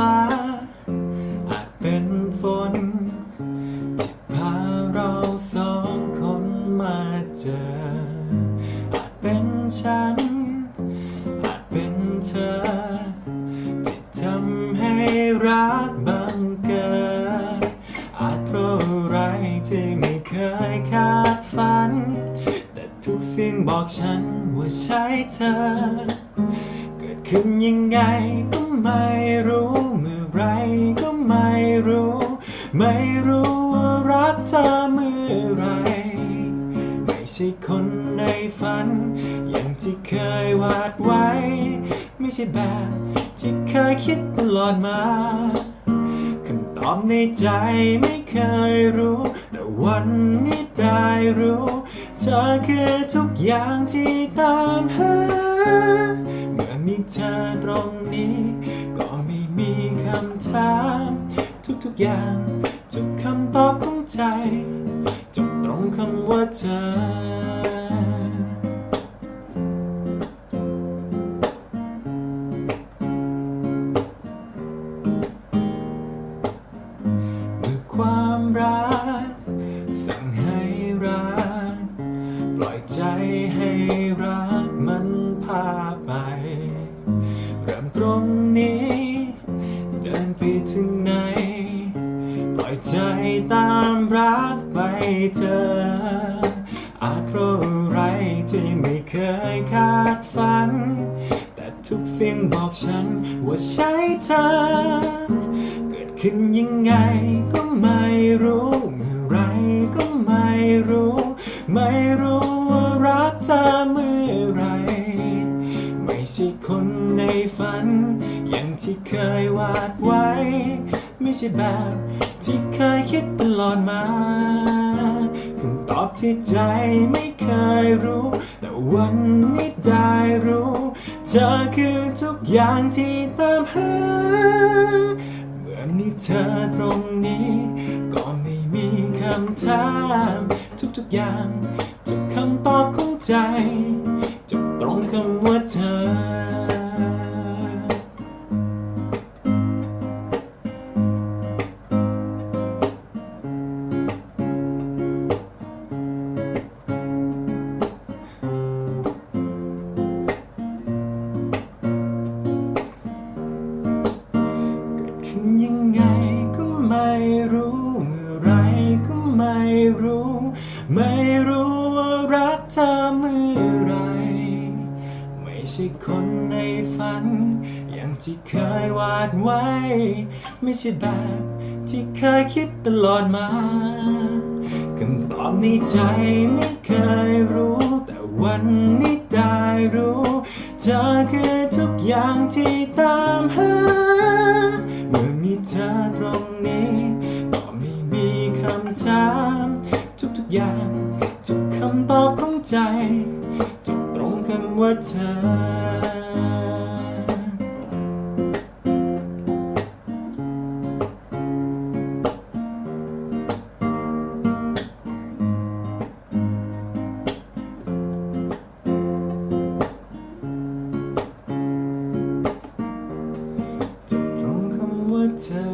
้า อาจเป็นฝนที่พาเราสองคนมาเจอ อาจเป็นฉัน อาจเป็นเธอ ที่ทำให้รักบังเกิด อาจเพราะอะไรที่ไม่เคยคาดฝัน แต่ทุกสิ่งบอกฉันว่าใช่เธอ เกิดขึ้นยังไง ไม่รู้ เมื่อไรก็ไม่รู้ ไม่รู้ว่ารักเธอเมื่อไร ไม่ใช่คนในฝัน อย่างที่เคยวาดไว้ ไม่ใช่แบบที่เคยคิดตลอดมาคำตอบในใจไม่เคยรู้ แต่วันนี้ได้รู้ เธอคือทุกอย่างที่ตามหา เมื่อมีเธอตรงนี้ อย่างทุกคำตอบของใจจบตรงคำว่าเธอ เมื่อความรัก สั่งให้รัก ปล่อยใจให้รักมันพาไป เริ่มตรงนี้ เดินไปถึงไหน ใจตามรักไปเธอ อาจเพราะอะไรที่ไม่เคยคาดฝัน แต่ทุกเสียงบอกฉันว่าใช่เธอ เกิดขึ้นยังไงก็ไม่รู้เมื่อไรก็ไม่รู้ ไม่รู้ว่ารักเธอเมื่อไร ไม่ใช่คนในฝัน อย่างที่เคยวาดไว้ ไม่ใช่แบบที่เคยคิดตลอดมาคำตอบที่ใจไม่เคยรู้ แต่วันนี้ได้รู้ เธอคือทุกอย่างที่ตามหา เมื่อมีเธอตรงนี้ ก็ไม่มีคำถาม ทุกๆอย่างทุกคำตอบของใจจบตรงคำว่าเธอ ไม่รู้ ไม่รู้ว่ารักเธอเมื่อไร ไม่ใช่คนในฝัน อย่างที่เคยวาดไว้ ไม่ใช่แบบที่เคยคิดตลอดมาคำตอบในใจไม่เคยรู้ แต่วันนี้ได้รู้ เธอคือทุกอย่างที่ตามหา เมื่อมีเธอตรงนี้ ถาม ทุกๆอย่าง ทุกคำตอบของใจจะตรงคำว่าเธอ time.